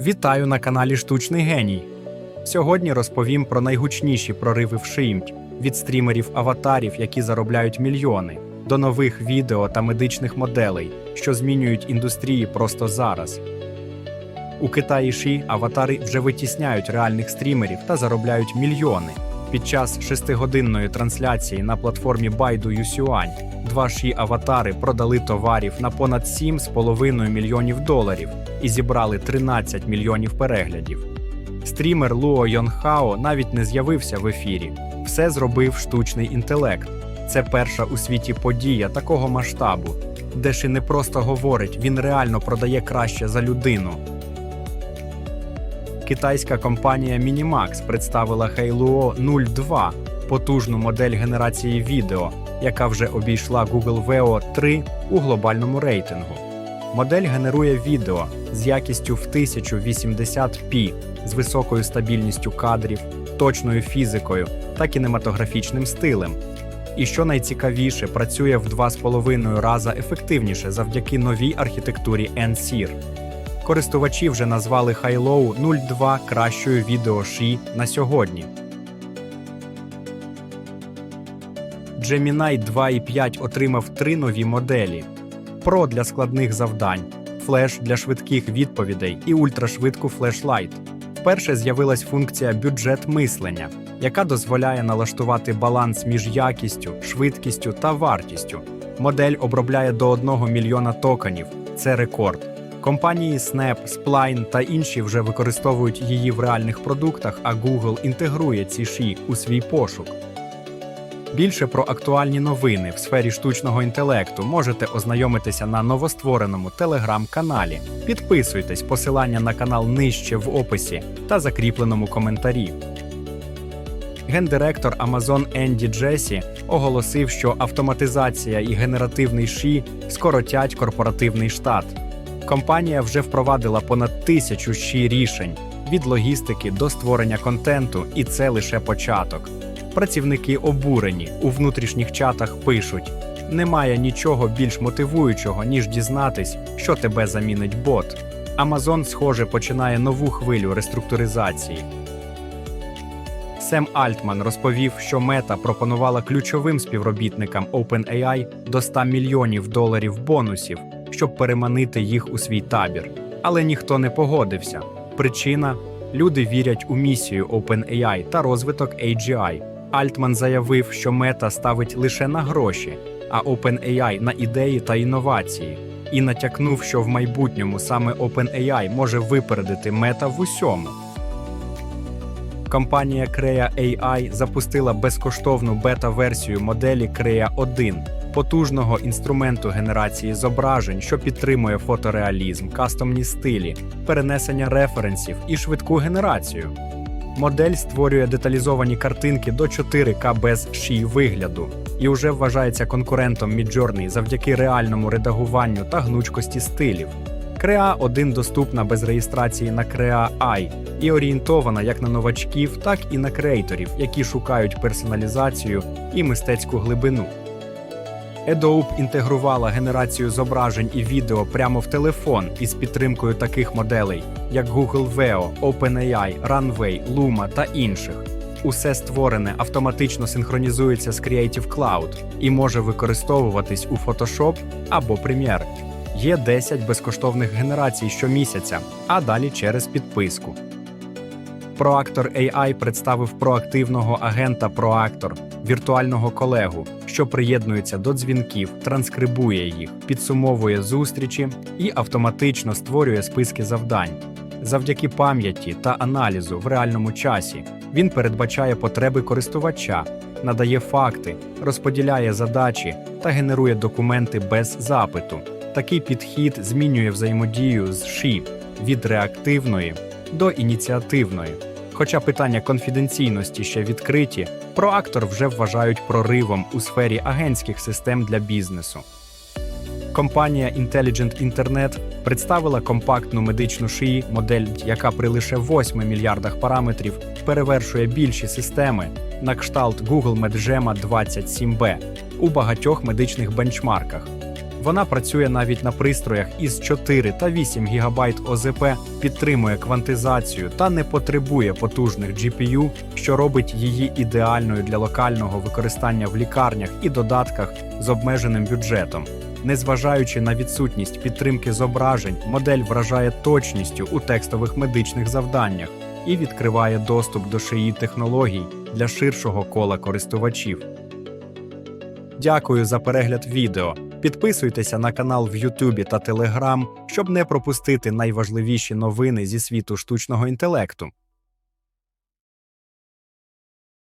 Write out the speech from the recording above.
Вітаю на каналі Штучний Геній. Сьогодні розповім про найгучніші прориви в шиїмть від стрімерів аватарів, які заробляють мільйони, до нових відео та медичних моделей, що змінюють індустрії просто зараз. У Китаї Ші аватари вже витісняють реальних стрімерів та заробляють мільйони. Під час шестигодинної трансляції на платформі Baidu Юсюань два ші аватари продали товарів на понад 7,5 мільйонів доларів і зібрали 13 мільйонів переглядів. Стрімер Луо Йонхао навіть не з'явився в ефірі. Все зробив штучний інтелект. Це перша у світі подія такого масштабу, де Ші не просто говорить, він реально продає краще за людину. Китайська компанія Minimax представила Hailuo 02 потужну модель генерації відео, яка вже обійшла Google Veo 3 у глобальному рейтингу. Модель генерує відео з якістю в 1080p, з високою стабільністю кадрів, точною фізикою та кінематографічним стилем. І що найцікавіше, працює в 2,5 рази ефективніше завдяки новій архітектурі NSIR. Користувачі вже назвали Hailow 02 кращою відео ші на сьогодні. Gemini 2.5 отримав три нові моделі: Pro для складних завдань, Flash для швидких відповідей і ультрашвидку Flashlight. Вперше з'явилась функція бюджет мислення, яка дозволяє налаштувати баланс між якістю, швидкістю та вартістю. Модель обробляє до 1 мільйона токенів. Це рекорд. Компанії Snap, Spline та інші вже використовують її в реальних продуктах, а Google інтегрує ці ші у свій пошук. Більше про актуальні новини в сфері штучного інтелекту можете ознайомитися на новоствореному телеграм-каналі. Підписуйтесь, посилання на канал нижче в описі та закріпленому коментарі. Гендиректор Amazon Енді Джесі оголосив, що автоматизація і генеративний ші скоротять корпоративний штат. Компанія вже впровадила понад тисячу ші рішень від логістики до створення контенту, і це лише початок. Працівники обурені у внутрішніх чатах пишуть: немає нічого більш мотивуючого, ніж дізнатись, що тебе замінить бот. Amazon, схоже, починає нову хвилю реструктуризації. Сем Альтман розповів, що Мета пропонувала ключовим співробітникам OpenAI до 100 мільйонів доларів бонусів, щоб переманити їх у свій табір. Але ніхто не погодився. Причина люди вірять у місію OpenAI та розвиток AGI. Альтман заявив, що мета ставить лише на гроші, а OpenAI на ідеї та інновації, і натякнув, що в майбутньому саме OpenAI може випередити мета в усьому. Компанія Crea AI запустила безкоштовну бета-версію моделі Crea 1, потужного інструменту генерації зображень, що підтримує фотореалізм, кастомні стилі, перенесення референсів і швидку генерацію. Модель створює деталізовані картинки до 4К без ші вигляду і вже вважається конкурентом Midjourney завдяки реальному редагуванню та гнучкості стилів. Crea 1 доступна без реєстрації на Crea AI і орієнтована як на новачків, так і на креаторів, які шукають персоналізацію і мистецьку глибину. Adobe інтегрувала генерацію зображень і відео прямо в телефон із підтримкою таких моделей, як Google Veo, OpenAI, Runway, Luma та інших. Усе створене автоматично синхронізується з Creative Cloud і може використовуватись у Photoshop або Premiere. Є 10 безкоштовних генерацій щомісяця, а далі через підписку. Проактор AI представив проактивного агента Проактор, віртуального колегу, що приєднується до дзвінків, транскрибує їх, підсумовує зустрічі і автоматично створює списки завдань. Завдяки пам'яті та аналізу в реальному часі він передбачає потреби користувача, надає факти, розподіляє задачі та генерує документи без запиту. Такий підхід змінює взаємодію з ШІ від реактивної до ініціативної. Хоча питання конфіденційності ще відкриті, проактор вже вважають проривом у сфері агентських систем для бізнесу. Компанія Intelligent Internet представила компактну медичну шиї, модель, яка при лише 8 мільярдах параметрів перевершує більші системи на кшталт Google Medgema 27B у багатьох медичних бенчмарках. Вона працює навіть на пристроях із 4 та 8 ГБ ОЗП, підтримує квантизацію та не потребує потужних GPU, що робить її ідеальною для локального використання в лікарнях і додатках з обмеженим бюджетом. Незважаючи на відсутність підтримки зображень, модель вражає точністю у текстових медичних завданнях і відкриває доступ до шиї технологій для ширшого кола користувачів. Дякую за перегляд відео. Підписуйтеся на канал в Ютубі та Телеграм, щоб не пропустити найважливіші новини зі світу штучного інтелекту.